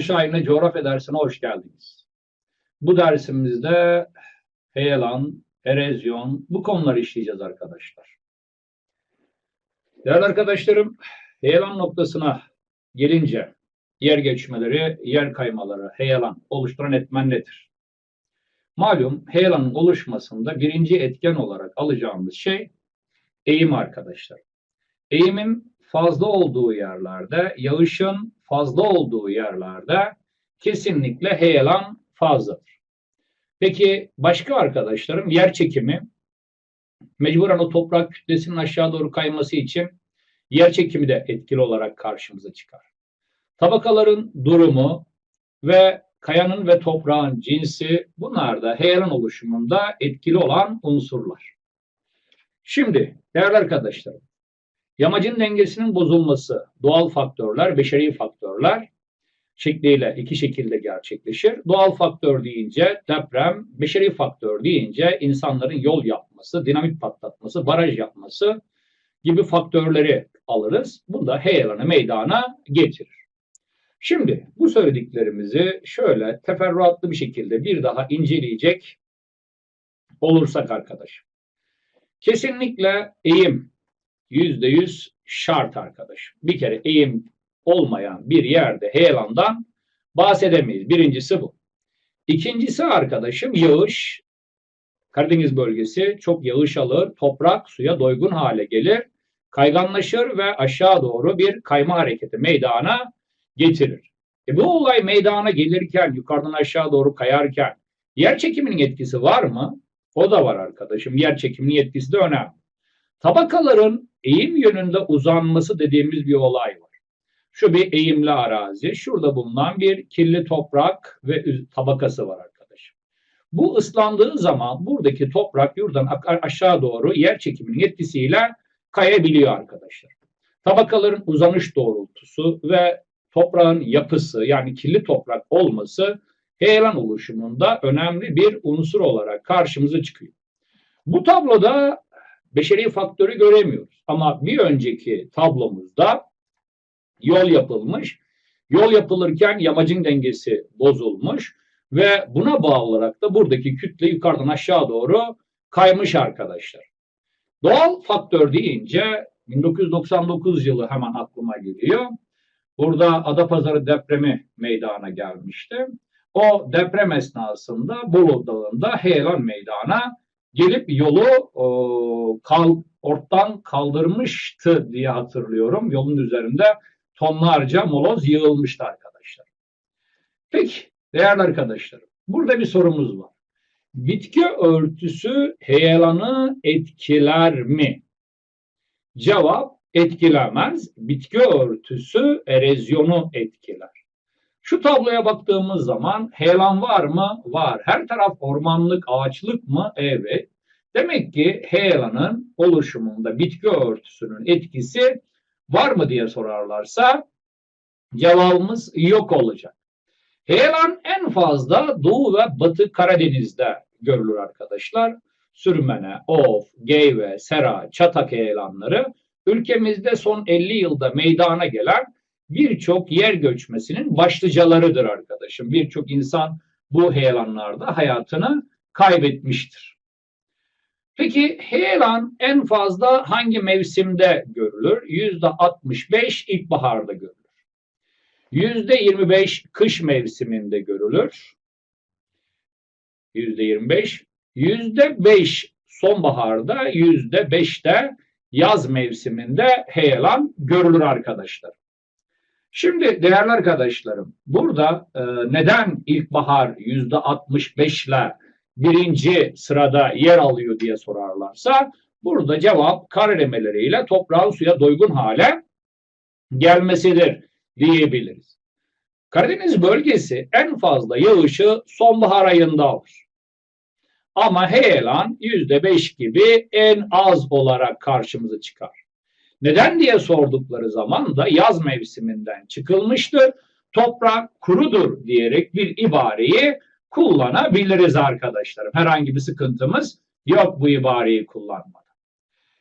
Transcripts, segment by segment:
Şahin'le coğrafya dersine hoş geldiniz. Bu dersimizde heyelan, erozyon bu konuları işleyeceğiz arkadaşlar. Değerli arkadaşlarım, heyelan noktasına gelince yer geçmeleri, yer kaymaları, heyelan oluşturan etmen nedir? Malum heyelanın oluşmasında birinci etken olarak alacağımız şey eğim arkadaşlar. Eğimin fazla olduğu yerlerde, yağışın fazla olduğu yerlerde kesinlikle heyelan fazladır. Peki başka arkadaşlarım yer çekimi mecburen o toprak kütlesinin aşağı doğru kayması için yer çekimi de etkili olarak karşımıza çıkar. Tabakaların durumu ve kayanın ve toprağın cinsi bunlar da heyelan oluşumunda etkili olan unsurlar. Şimdi değerli arkadaşlarım Yamacın dengesinin bozulması doğal faktörler, beşeri faktörler şekliyle iki şekilde gerçekleşir. Doğal faktör deyince deprem, beşeri faktör deyince insanların yol yapması, dinamit patlatması, baraj yapması gibi faktörleri alırız. Bu da heyelanı meydana getirir. Şimdi bu söylediklerimizi şöyle teferruatlı bir şekilde bir daha inceleyecek olursak arkadaşım. Kesinlikle eğim yüzde yüz şart arkadaş. Bir kere eğim olmayan bir yerde heyelandan bahsedemeyiz. Birincisi bu. İkincisi arkadaşım yağış. Karadeniz bölgesi çok yağış alır. Toprak suya doygun hale gelir. Kayganlaşır ve aşağı doğru bir kayma hareketi meydana getirir. E bu olay meydana gelirken, yukarıdan aşağı doğru kayarken yer çekiminin etkisi var mı? O da var arkadaşım. Yer çekiminin etkisi de önemli. Tabakaların eğim yönünde uzanması dediğimiz bir olay var. Şu bir eğimli arazi, şurada bulunan bir kirli toprak ve tabakası var arkadaşım. Bu ıslandığı zaman buradaki toprak yurdan aşağı doğru yer çekiminin etkisiyle kayabiliyor arkadaşlar. Tabakaların uzanış doğrultusu ve toprağın yapısı yani kirli toprak olması heyelan oluşumunda önemli bir unsur olarak karşımıza çıkıyor. Bu tabloda beşeri faktörü göremiyoruz. Ama bir önceki tablomuzda yol yapılmış. Yol yapılırken yamacın dengesi bozulmuş ve buna bağlı olarak da buradaki kütle yukarıdan aşağı doğru kaymış arkadaşlar. Doğal faktör deyince 1999 yılı hemen aklıma geliyor. Burada Adapazarı depremi meydana gelmişti. O deprem esnasında Bolu Dağı'nda heyelan meydana gelip yolu e, kal, ortadan kaldırmıştı diye hatırlıyorum. Yolun üzerinde tonlarca moloz yığılmıştı arkadaşlar. Peki değerli arkadaşlarım burada bir sorumuz var. Bitki örtüsü heyelanı etkiler mi? Cevap etkilemez. Bitki örtüsü erozyonu etkiler. Şu tabloya baktığımız zaman heyelan var mı? Var. Her taraf ormanlık, ağaçlık mı? Evet. Demek ki heyelanın oluşumunda bitki örtüsünün etkisi var mı diye sorarlarsa cevabımız yok olacak. Heyelan en fazla Doğu ve Batı Karadeniz'de görülür arkadaşlar. Sürmene, Of, Geyve, Sera, Çatak heyelanları ülkemizde son 50 yılda meydana gelen birçok yer göçmesinin başlıcalarıdır arkadaşım. Birçok insan bu heyelanlarda hayatını kaybetmiştir. Peki heyelan en fazla hangi mevsimde görülür? Yüzde 65 ilkbaharda görülür. Yüzde 25 kış mevsiminde görülür. Yüzde 25. Yüzde 5 sonbaharda, yüzde 5 de yaz mevsiminde heyelan görülür arkadaşlar. Şimdi değerli arkadaşlarım burada e, neden ilkbahar yüzde 65 ile birinci sırada yer alıyor diye sorarlarsa burada cevap kar erimeleriyle toprağın suya doygun hale gelmesidir diyebiliriz. Karadeniz bölgesi en fazla yağışı sonbahar ayında alır. Ama heyelan yüzde beş gibi en az olarak karşımıza çıkar. Neden diye sordukları zaman da yaz mevsiminden çıkılmıştır. Toprak kurudur diyerek bir ibareyi kullanabiliriz arkadaşlarım. Herhangi bir sıkıntımız yok bu ibareyi kullanmada.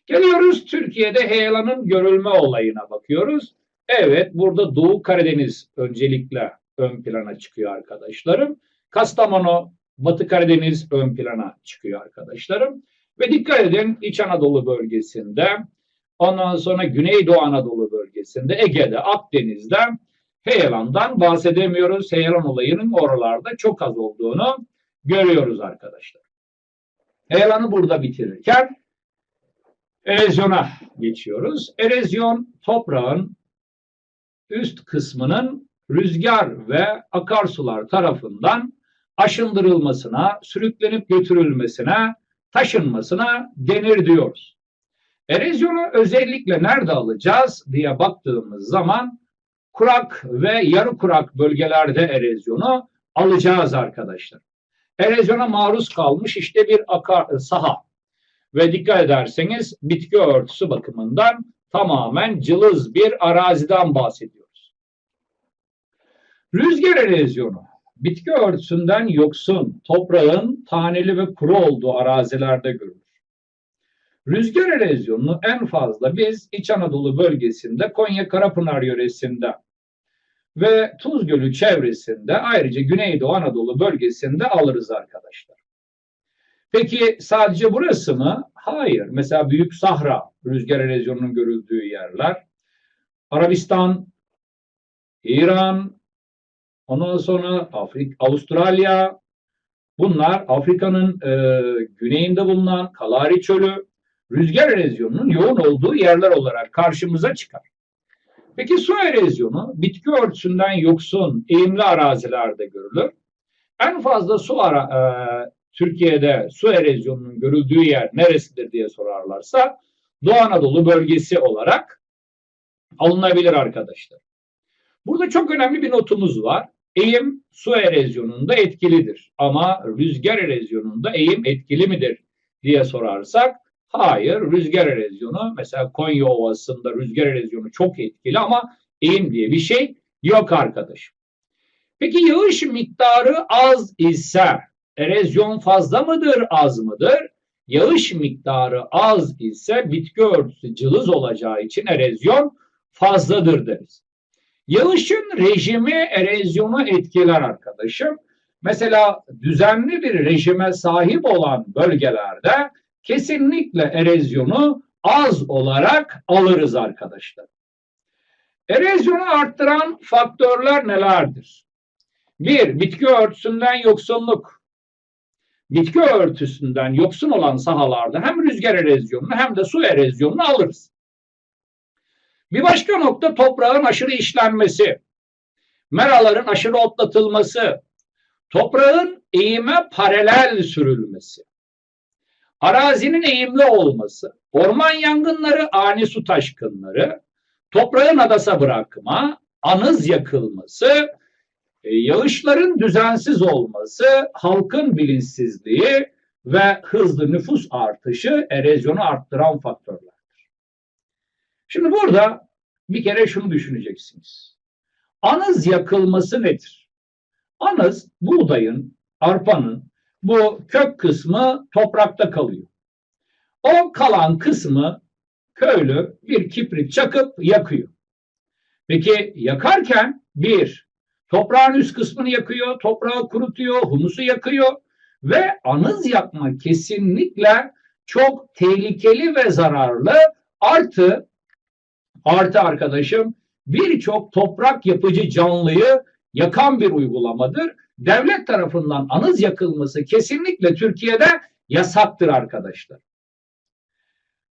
Geliyoruz Türkiye'de heyelanın görülme olayına bakıyoruz. Evet burada Doğu Karadeniz öncelikle ön plana çıkıyor arkadaşlarım. Kastamonu, Batı Karadeniz ön plana çıkıyor arkadaşlarım. Ve dikkat edin İç Anadolu bölgesinde, ondan sonra Güneydoğu Anadolu bölgesinde, Ege'de, Akdeniz'de heyelandan bahsedemiyoruz. Heyelan olayının oralarda çok az olduğunu görüyoruz arkadaşlar. Heyelanı burada bitirirken erozyona geçiyoruz. Erozyon toprağın üst kısmının rüzgar ve akarsular tarafından aşındırılmasına, sürüklenip götürülmesine, taşınmasına denir diyoruz. Erozyonu özellikle nerede alacağız diye baktığımız zaman kurak ve yarı kurak bölgelerde erozyonu alacağız arkadaşlar. Erozyona maruz kalmış işte bir akar, saha ve dikkat ederseniz bitki örtüsü bakımından tamamen cılız bir araziden bahsediyoruz. Rüzgar erozyonu bitki örtüsünden yoksun toprağın taneli ve kuru olduğu arazilerde görülür. Rüzgar erozyonunu en fazla biz İç Anadolu bölgesinde Konya Karapınar yöresinde ve Tuz Gölü çevresinde ayrıca Güneydoğu Anadolu bölgesinde alırız arkadaşlar. Peki sadece burası mı? Hayır. Mesela Büyük Sahra rüzgar erozyonunun görüldüğü yerler. Arabistan, İran, ondan sonra Afrika, Avustralya, bunlar Afrika'nın e, güneyinde bulunan Kalari Çölü, rüzgar erozyonunun yoğun olduğu yerler olarak karşımıza çıkar. Peki su erozyonu bitki örtüsünden yoksun eğimli arazilerde görülür. En fazla su ara, e, Türkiye'de su erozyonunun görüldüğü yer neresidir diye sorarlarsa Doğu Anadolu bölgesi olarak alınabilir arkadaşlar. Burada çok önemli bir notumuz var. Eğim su erozyonunda etkilidir ama rüzgar erozyonunda eğim etkili midir diye sorarsak hayır rüzgar erozyonu mesela Konya Ovası'nda rüzgar erozyonu çok etkili ama eğim diye bir şey yok arkadaşım. Peki yağış miktarı az ise erozyon fazla mıdır az mıdır? Yağış miktarı az ise bitki örtüsü cılız olacağı için erozyon fazladır deriz. Yağışın rejimi erozyonu etkiler arkadaşım. Mesela düzenli bir rejime sahip olan bölgelerde kesinlikle erozyonu az olarak alırız arkadaşlar. Erozyonu arttıran faktörler nelerdir? Bir, bitki örtüsünden yoksunluk. Bitki örtüsünden yoksun olan sahalarda hem rüzgar erozyonunu hem de su erozyonunu alırız. Bir başka nokta toprağın aşırı işlenmesi, meraların aşırı otlatılması, toprağın eğime paralel sürülmesi, arazinin eğimli olması, orman yangınları, ani su taşkınları, toprağın adasa bırakma, anız yakılması, e, yağışların düzensiz olması, halkın bilinçsizliği ve hızlı nüfus artışı erozyonu arttıran faktörlerdir. Şimdi burada bir kere şunu düşüneceksiniz. Anız yakılması nedir? Anız buğdayın, arpanın bu kök kısmı toprakta kalıyor. O kalan kısmı köylü bir kibrit çakıp yakıyor. Peki yakarken bir toprağın üst kısmını yakıyor, toprağı kurutuyor, humusu yakıyor ve anız yakma kesinlikle çok tehlikeli ve zararlı. Artı artı arkadaşım birçok toprak yapıcı canlıyı yakan bir uygulamadır. Devlet tarafından anız yakılması kesinlikle Türkiye'de yasaktır arkadaşlar.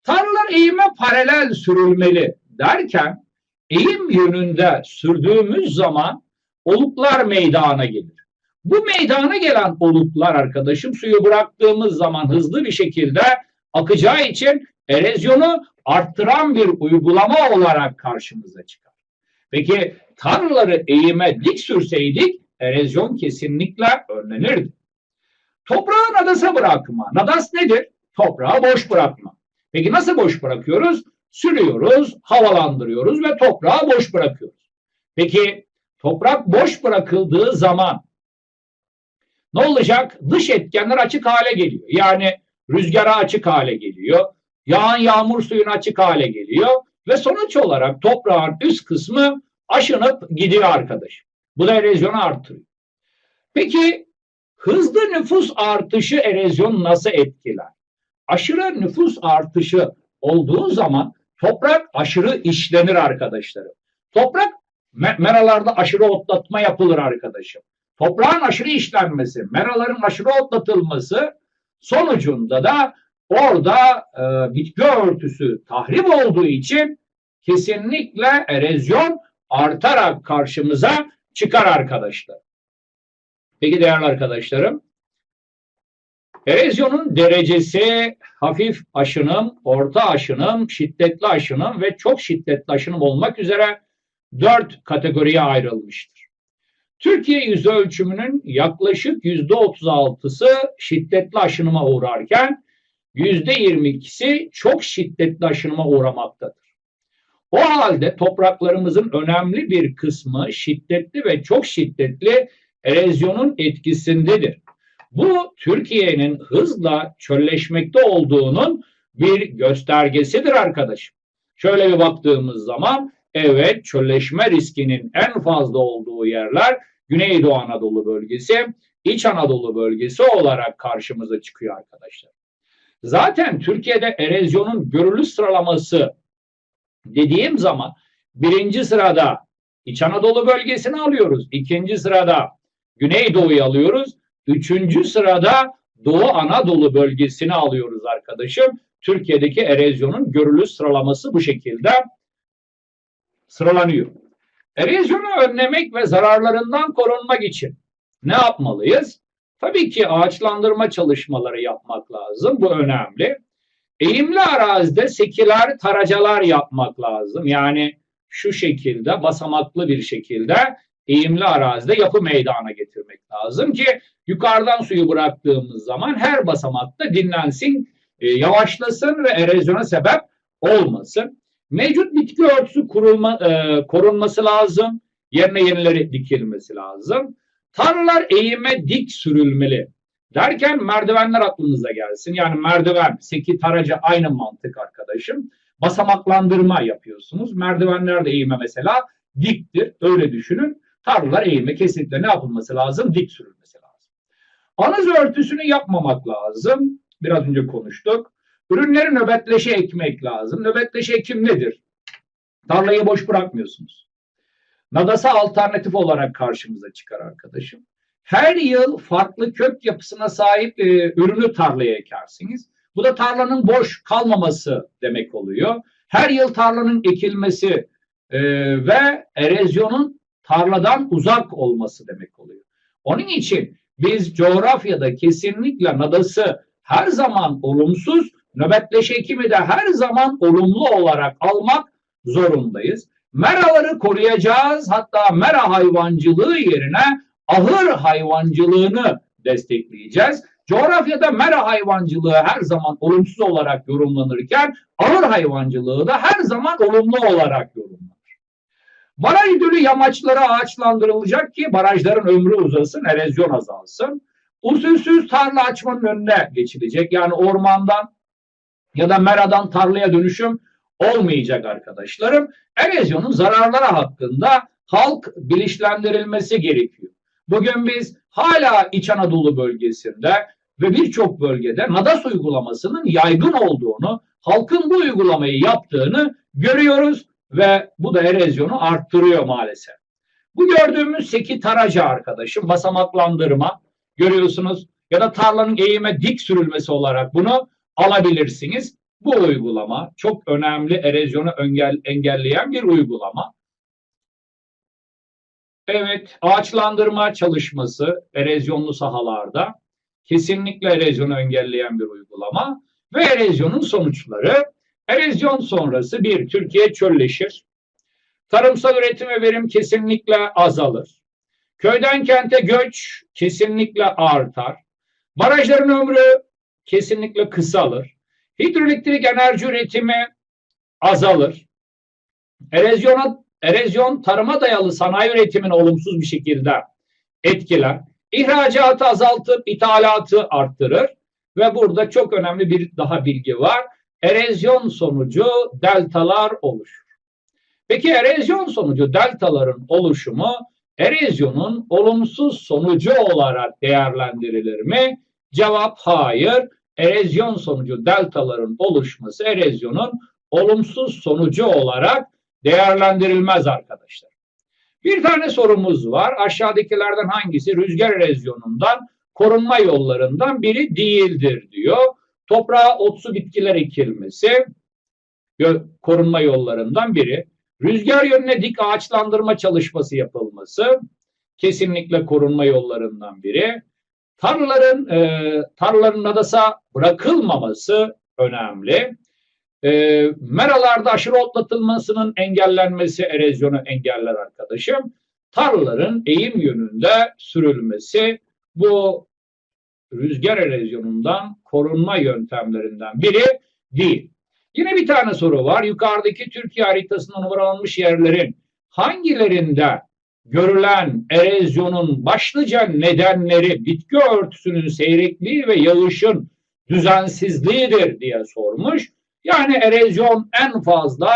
Tarlalar eğime paralel sürülmeli derken eğim yönünde sürdüğümüz zaman oluklar meydana gelir. Bu meydana gelen oluklar arkadaşım suyu bıraktığımız zaman hızlı bir şekilde akacağı için erozyonu arttıran bir uygulama olarak karşımıza çıkar. Peki tarlaları eğime dik sürseydik erozyon kesinlikle önlenirdi. Toprağı nadasa bırakma. Nadas nedir? Toprağı boş bırakma. Peki nasıl boş bırakıyoruz? Sürüyoruz, havalandırıyoruz ve toprağı boş bırakıyoruz. Peki toprak boş bırakıldığı zaman ne olacak? Dış etkenler açık hale geliyor. Yani rüzgara açık hale geliyor. Yağan yağmur suyun açık hale geliyor. Ve sonuç olarak toprağın üst kısmı aşınıp gidiyor arkadaş. Bu da erozyonu artırıyor. Peki hızlı nüfus artışı erozyonu nasıl etkiler? Aşırı nüfus artışı olduğu zaman toprak aşırı işlenir arkadaşlarım. Toprak meralarda aşırı otlatma yapılır arkadaşım. Toprağın aşırı işlenmesi, meraların aşırı otlatılması sonucunda da orada e, bitki örtüsü tahrip olduğu için kesinlikle erozyon artarak karşımıza çıkar arkadaşlar. Peki değerli arkadaşlarım, erozyonun derecesi hafif aşınım, orta aşınım, şiddetli aşınım ve çok şiddetli aşınım olmak üzere dört kategoriye ayrılmıştır. Türkiye yüz ölçümünün yaklaşık yüzde otuz altısı şiddetli aşınıma uğrarken yüzde yirmi ikisi çok şiddetli aşınıma uğramaktadır. O halde topraklarımızın önemli bir kısmı şiddetli ve çok şiddetli erozyonun etkisindedir. Bu Türkiye'nin hızla çölleşmekte olduğunun bir göstergesidir arkadaşım. Şöyle bir baktığımız zaman evet çölleşme riskinin en fazla olduğu yerler Güneydoğu Anadolu bölgesi, İç Anadolu bölgesi olarak karşımıza çıkıyor arkadaşlar. Zaten Türkiye'de erozyonun görülü sıralaması dediğim zaman birinci sırada İç Anadolu bölgesini alıyoruz. ikinci sırada Güneydoğu'yu alıyoruz. Üçüncü sırada Doğu Anadolu bölgesini alıyoruz arkadaşım. Türkiye'deki erozyonun görülü sıralaması bu şekilde sıralanıyor. Erozyonu önlemek ve zararlarından korunmak için ne yapmalıyız? Tabii ki ağaçlandırma çalışmaları yapmak lazım. Bu önemli. Eğimli arazide sekiler, taracalar yapmak lazım. Yani şu şekilde basamaklı bir şekilde eğimli arazide yapı meydana getirmek lazım ki yukarıdan suyu bıraktığımız zaman her basamakta dinlensin, e, yavaşlasın ve erozyona sebep olmasın. Mevcut bitki örtüsü kurulma, e, korunması lazım. Yerine yenileri dikilmesi lazım. Tarlalar eğime dik sürülmeli. Derken merdivenler aklınıza gelsin. Yani merdiven, seki, taraca aynı mantık arkadaşım. Basamaklandırma yapıyorsunuz. Merdivenler de eğime mesela diktir. Öyle düşünün. Tarlalar eğime kesinlikle ne yapılması lazım? Dik sürülmesi lazım. Anız örtüsünü yapmamak lazım. Biraz önce konuştuk. Ürünleri nöbetleşe ekmek lazım. Nöbetleşe ekim nedir? Tarlayı boş bırakmıyorsunuz. Nadasa alternatif olarak karşımıza çıkar arkadaşım. Her yıl farklı kök yapısına sahip e, ürünü tarlaya ekersiniz. Bu da tarlanın boş kalmaması demek oluyor. Her yıl tarlanın ekilmesi e, ve erozyonun tarladan uzak olması demek oluyor. Onun için biz coğrafyada kesinlikle nadası her zaman olumsuz, nöbetleşe ekimi de her zaman olumlu olarak almak zorundayız. Meraları koruyacağız. Hatta mera hayvancılığı yerine ahır hayvancılığını destekleyeceğiz. Coğrafyada mera hayvancılığı her zaman olumsuz olarak yorumlanırken ahır hayvancılığı da her zaman olumlu olarak yorumlanır. Baraj dölü yamaçları ağaçlandırılacak ki barajların ömrü uzasın, erozyon azalsın. Usulsüz tarla açmanın önüne geçilecek. Yani ormandan ya da meradan tarlaya dönüşüm olmayacak arkadaşlarım. Erozyonun zararları hakkında halk bilinçlendirilmesi gerekiyor. Bugün biz hala İç Anadolu bölgesinde ve birçok bölgede NADAS uygulamasının yaygın olduğunu, halkın bu uygulamayı yaptığını görüyoruz ve bu da erozyonu arttırıyor maalesef. Bu gördüğümüz seki taraca arkadaşım basamaklandırma görüyorsunuz ya da tarlanın eğime dik sürülmesi olarak bunu alabilirsiniz. Bu uygulama çok önemli erozyonu engelleyen bir uygulama. Evet, ağaçlandırma çalışması erozyonlu sahalarda kesinlikle erozyonu engelleyen bir uygulama ve erozyonun sonuçları erozyon sonrası bir Türkiye çölleşir. Tarımsal üretim ve verim kesinlikle azalır. Köyden kente göç kesinlikle artar. Barajların ömrü kesinlikle kısalır. Hidroelektrik enerji üretimi azalır. Erozyona erozyon tarıma dayalı sanayi üretimini olumsuz bir şekilde etkiler. İhracatı azaltıp ithalatı arttırır ve burada çok önemli bir daha bilgi var. Erozyon sonucu deltalar oluşur. Peki erozyon sonucu deltaların oluşumu erozyonun olumsuz sonucu olarak değerlendirilir mi? Cevap hayır. Erozyon sonucu deltaların oluşması erozyonun olumsuz sonucu olarak değerlendirilmez arkadaşlar. Bir tane sorumuz var. Aşağıdakilerden hangisi rüzgar erozyonundan korunma yollarından biri değildir diyor. Toprağa otsu bitkiler ekilmesi korunma yollarından biri. Rüzgar yönüne dik ağaçlandırma çalışması yapılması kesinlikle korunma yollarından biri. Tarlaların e, tarlaların adasa bırakılmaması önemli. E, meralarda aşırı otlatılmasının engellenmesi erozyonu engeller arkadaşım. Tarlaların eğim yönünde sürülmesi bu rüzgar erozyonundan korunma yöntemlerinden biri değil. Yine bir tane soru var. Yukarıdaki Türkiye haritasında numaralanmış yerlerin hangilerinde görülen erozyonun başlıca nedenleri bitki örtüsünün seyrekliği ve yağışın düzensizliğidir diye sormuş. Yani erozyon en fazla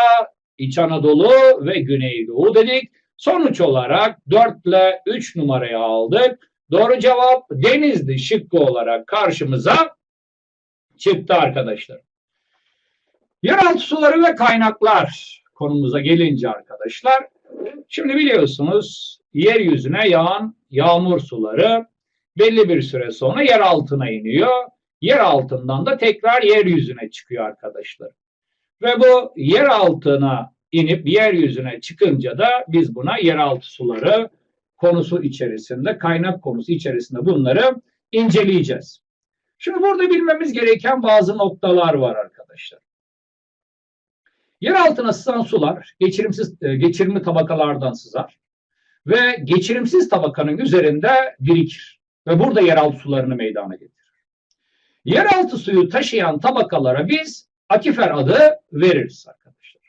İç Anadolu ve Güneydoğu dedik. Sonuç olarak 4 ile 3 numarayı aldık. Doğru cevap Denizli şıkkı olarak karşımıza çıktı arkadaşlar. Yeraltı suları ve kaynaklar konumuza gelince arkadaşlar. Şimdi biliyorsunuz yeryüzüne yağan yağmur suları belli bir süre sonra yer altına iniyor. Yer altından da tekrar yeryüzüne çıkıyor arkadaşlar. Ve bu yer altına inip yeryüzüne çıkınca da biz buna yeraltı suları konusu içerisinde, kaynak konusu içerisinde bunları inceleyeceğiz. Şimdi burada bilmemiz gereken bazı noktalar var arkadaşlar. Yer altına sızan sular geçirimsiz e, geçirimli tabakalardan sızar ve geçirimsiz tabakanın üzerinde birikir ve burada yeraltı sularını meydana getirir. Yeraltı suyu taşıyan tabakalara biz akifer adı veririz arkadaşlar.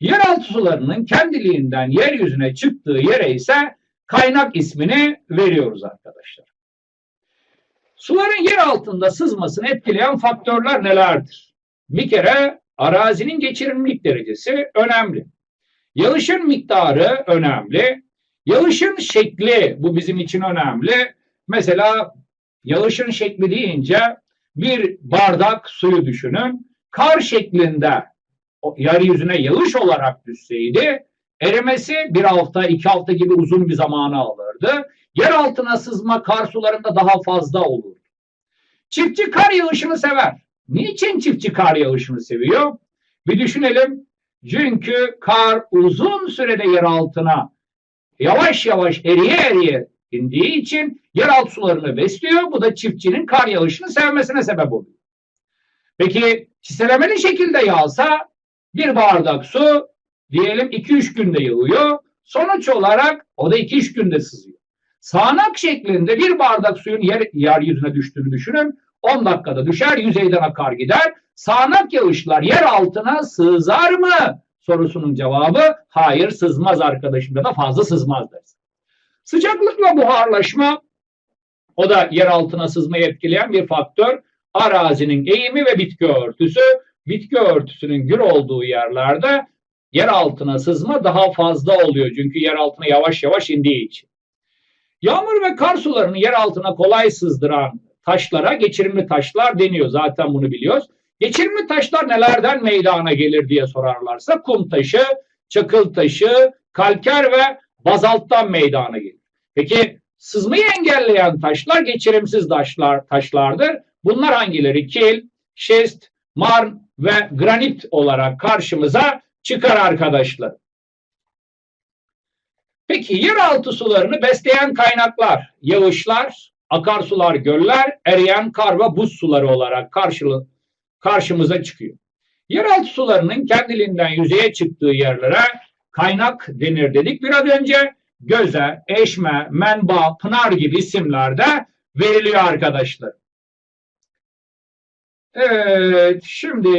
Yeraltı sularının kendiliğinden yeryüzüne çıktığı yere ise kaynak ismini veriyoruz arkadaşlar. Suların yer altında sızmasını etkileyen faktörler nelerdir? Bir kere arazinin geçirimlilik derecesi önemli. Yağışın miktarı önemli. Yağışın şekli bu bizim için önemli. Mesela yağışın şekli deyince bir bardak suyu düşünün. Kar şeklinde yeryüzüne yağış olarak düşseydi erimesi bir hafta, iki hafta gibi uzun bir zamanı alırdı. Yer altına sızma kar sularında daha fazla olurdu. Çiftçi kar yağışını sever. Niçin çiftçi kar yağışını seviyor? Bir düşünelim. Çünkü kar uzun sürede yer altına yavaş yavaş eriye eriye indiği için yeraltı sularını besliyor. Bu da çiftçinin kar yağışını sevmesine sebep oluyor. Peki çiselemeli şekilde yağsa bir bardak su diyelim 2-3 günde yağıyor. Sonuç olarak o da 2-3 günde sızıyor. Sağanak şeklinde bir bardak suyun yer, yeryüzüne düştüğünü düşünün. 10 dakikada düşer, yüzeyden akar gider. Sağanak yağışlar yer altına sığar mı? Sorusunun cevabı hayır sızmaz arkadaşım ya da fazla sızmaz deriz. Sıcaklıkla buharlaşma o da yer altına sızmayı etkileyen bir faktör. Arazinin eğimi ve bitki örtüsü. Bitki örtüsünün gür olduğu yerlerde yer altına sızma daha fazla oluyor. Çünkü yer altına yavaş yavaş indiği için. Yağmur ve kar sularını yer altına kolay sızdıran taşlara geçirimli taşlar deniyor. Zaten bunu biliyoruz. Geçirimli taşlar nelerden meydana gelir diye sorarlarsa kum taşı, çakıl taşı, kalker ve bazalttan meydana gelir. Peki sızmayı engelleyen taşlar geçirimsiz taşlar taşlardır. Bunlar hangileri? Kil, şest, marn ve granit olarak karşımıza çıkar arkadaşlar. Peki yeraltı sularını besleyen kaynaklar, yağışlar, akarsular, göller, eriyen kar ve buz suları olarak karşılığı, karşımıza çıkıyor. Yeraltı sularının kendiliğinden yüzeye çıktığı yerlere kaynak denir dedik biraz önce. Göze, eşme, menba, pınar gibi isimlerde veriliyor arkadaşlar. Evet, şimdi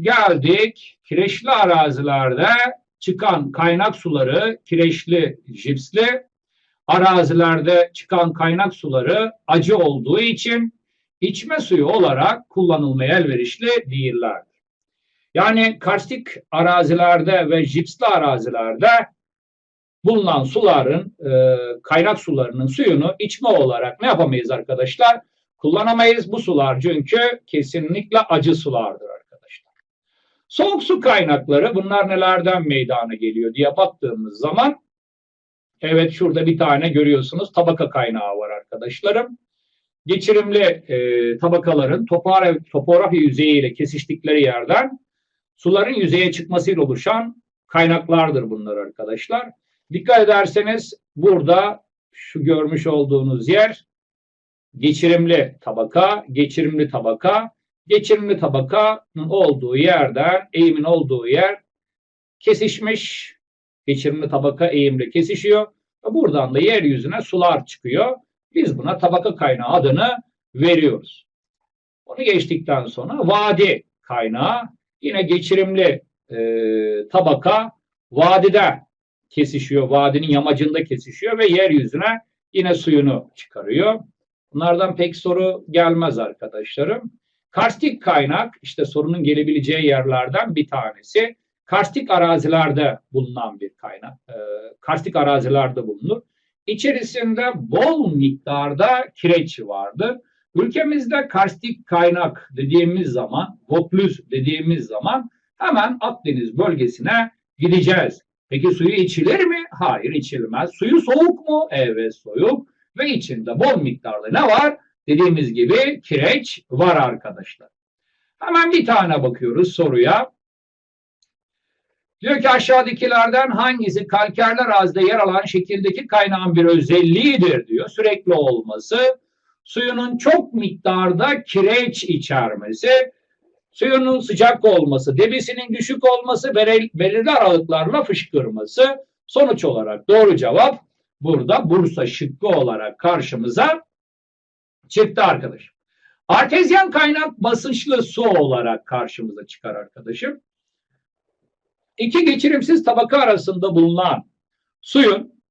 geldik kireçli arazilerde çıkan kaynak suları kireçli, jipsli arazilerde çıkan kaynak suları acı olduğu için içme suyu olarak kullanılmaya elverişli değillerdir. Yani karstik arazilerde ve jipsli arazilerde bulunan suların, e, kaynak sularının suyunu içme olarak ne yapamayız arkadaşlar? Kullanamayız bu sular çünkü kesinlikle acı sulardır arkadaşlar. Soğuk su kaynakları bunlar nelerden meydana geliyor diye baktığımız zaman evet şurada bir tane görüyorsunuz tabaka kaynağı var arkadaşlarım. Geçirimli e, tabakaların topografi, topografi yüzeyiyle kesiştikleri yerden suların yüzeye çıkmasıyla oluşan kaynaklardır bunlar arkadaşlar. Dikkat ederseniz burada şu görmüş olduğunuz yer geçirimli tabaka, geçirimli tabaka, geçirimli tabakanın olduğu yerden eğimin olduğu yer kesişmiş. Geçirimli tabaka eğimle kesişiyor. Buradan da yeryüzüne sular çıkıyor. Biz buna tabaka kaynağı adını veriyoruz. Onu geçtikten sonra vadi kaynağı yine geçirimli e, tabaka vadide kesişiyor. Vadinin yamacında kesişiyor ve yeryüzüne yine suyunu çıkarıyor. Bunlardan pek soru gelmez arkadaşlarım. Karstik kaynak işte sorunun gelebileceği yerlerden bir tanesi. Karstik arazilerde bulunan bir kaynak. E, karstik arazilerde bulunur. İçerisinde bol miktarda kireç vardır. Ülkemizde karstik kaynak dediğimiz zaman, Vaucluse dediğimiz zaman hemen Akdeniz bölgesine gideceğiz. Peki suyu içilir mi? Hayır içilmez. Suyu soğuk mu? Evet soğuk. Ve içinde bol miktarda ne var? Dediğimiz gibi kireç var arkadaşlar. Hemen bir tane bakıyoruz soruya. Diyor ki aşağıdakilerden hangisi kalkerler arazide yer alan şekildeki kaynağın bir özelliğidir diyor. Sürekli olması, suyunun çok miktarda kireç içermesi, suyunun sıcak olması, debisinin düşük olması, belirli aralıklarla fışkırması. Sonuç olarak doğru cevap burada Bursa şıkkı olarak karşımıza çıktı arkadaş. Artezyen kaynak basınçlı su olarak karşımıza çıkar arkadaşım. İki geçirimsiz tabaka arasında bulunan suyun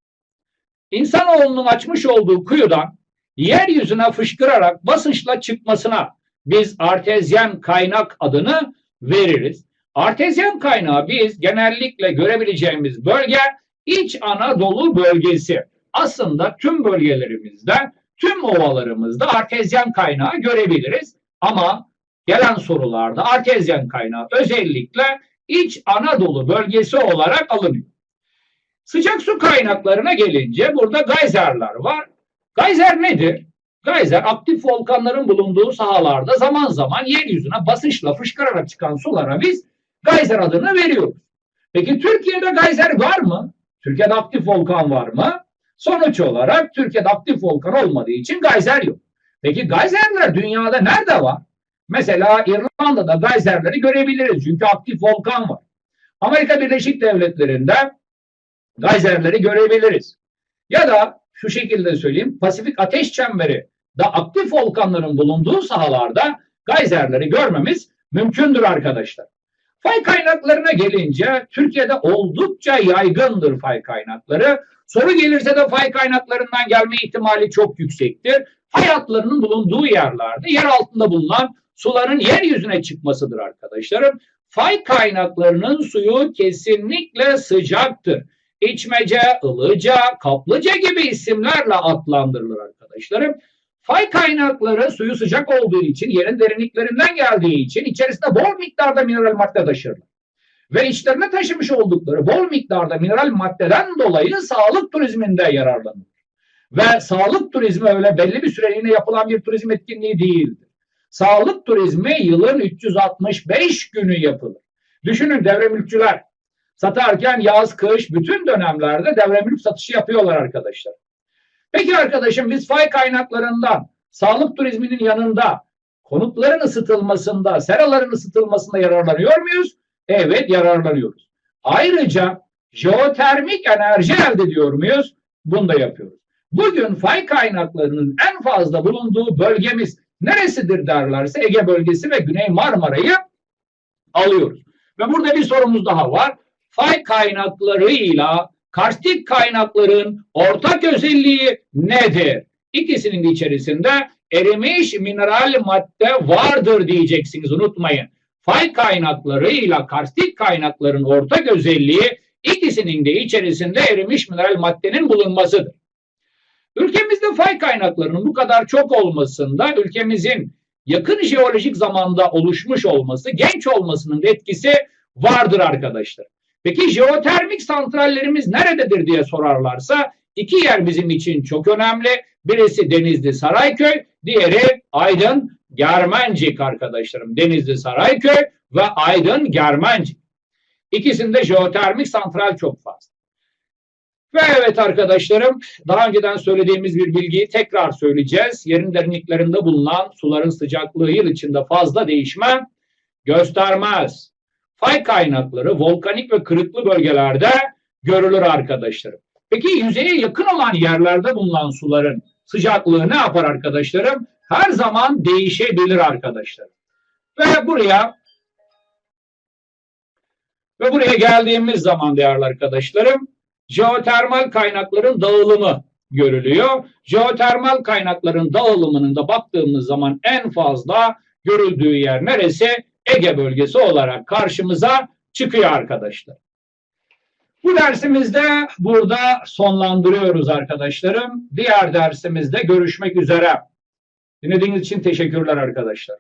insanoğlunun açmış olduğu kuyudan yeryüzüne fışkırarak basınçla çıkmasına biz artezyen kaynak adını veririz. Artezyen kaynağı biz genellikle görebileceğimiz bölge İç Anadolu bölgesi. Aslında tüm bölgelerimizde, tüm ovalarımızda artezyen kaynağı görebiliriz. Ama gelen sorularda artezyen kaynağı özellikle İç Anadolu bölgesi olarak alınıyor. Sıcak su kaynaklarına gelince burada gayzerler var. Gayzer nedir? Gayzer aktif volkanların bulunduğu sahalarda zaman zaman yeryüzüne basınçla fışkırarak çıkan sulara biz gayzer adını veriyoruz. Peki Türkiye'de gayzer var mı? Türkiye'de aktif volkan var mı? Sonuç olarak Türkiye'de aktif volkan olmadığı için gayzer yok. Peki gayzerler dünyada nerede var? Mesela İrlanda'da gayzerleri görebiliriz çünkü aktif volkan var. Amerika Birleşik Devletleri'nde gayzerleri görebiliriz. Ya da şu şekilde söyleyeyim Pasifik Ateş Çemberi da aktif volkanların bulunduğu sahalarda gayzerleri görmemiz mümkündür arkadaşlar. Fay kaynaklarına gelince Türkiye'de oldukça yaygındır fay kaynakları. Soru gelirse de fay kaynaklarından gelme ihtimali çok yüksektir. Fay hatlarının bulunduğu yerlerde yer altında bulunan suların yeryüzüne çıkmasıdır arkadaşlarım. Fay kaynaklarının suyu kesinlikle sıcaktır. İçmece, ılıca, kaplıca gibi isimlerle adlandırılır arkadaşlarım. Fay kaynakları suyu sıcak olduğu için, yerin derinliklerinden geldiği için içerisinde bol miktarda mineral madde taşırlar. Ve içlerine taşımış oldukları bol miktarda mineral maddeden dolayı sağlık turizminde yararlanır. Ve sağlık turizmi öyle belli bir süreliğine yapılan bir turizm etkinliği değildir. Sağlık turizmi yılın 365 günü yapılır. Düşünün devremülkçüler satarken yaz, kış bütün dönemlerde devremülk satışı yapıyorlar arkadaşlar. Peki arkadaşım biz fay kaynaklarından sağlık turizminin yanında konutların ısıtılmasında, seraların ısıtılmasında yararlanıyor muyuz? Evet yararlanıyoruz. Ayrıca jeotermik enerji elde ediyor muyuz? Bunu da yapıyoruz. Bugün fay kaynaklarının en fazla bulunduğu bölgemiz neresidir derlerse Ege bölgesi ve Güney Marmara'yı alıyoruz. Ve burada bir sorumuz daha var. Fay kaynaklarıyla karstik kaynakların ortak özelliği nedir? İkisinin içerisinde erimiş mineral madde vardır diyeceksiniz unutmayın. Fay kaynaklarıyla karstik kaynakların ortak özelliği İkisinin de içerisinde erimiş mineral maddenin bulunmasıdır. Ülkemizde fay kaynaklarının bu kadar çok olmasında ülkemizin yakın jeolojik zamanda oluşmuş olması, genç olmasının etkisi vardır arkadaşlar. Peki jeotermik santrallerimiz nerededir diye sorarlarsa iki yer bizim için çok önemli. Birisi Denizli Sarayköy, diğeri Aydın Germencik arkadaşlarım. Denizli Sarayköy ve Aydın Germencik. İkisinde jeotermik santral çok fazla. Ve evet arkadaşlarım daha önceden söylediğimiz bir bilgiyi tekrar söyleyeceğiz. Yerin derinliklerinde bulunan suların sıcaklığı yıl içinde fazla değişme göstermez. Fay kaynakları volkanik ve kırıklı bölgelerde görülür arkadaşlarım. Peki yüzeye yakın olan yerlerde bulunan suların sıcaklığı ne yapar arkadaşlarım? Her zaman değişebilir arkadaşlarım. Ve buraya ve buraya geldiğimiz zaman değerli arkadaşlarım jeotermal kaynakların dağılımı görülüyor. Jeotermal kaynakların dağılımının da baktığımız zaman en fazla görüldüğü yer neresi? Ege bölgesi olarak karşımıza çıkıyor arkadaşlar. Bu dersimizde burada sonlandırıyoruz arkadaşlarım. Diğer dersimizde görüşmek üzere. Dinlediğiniz için teşekkürler arkadaşlar.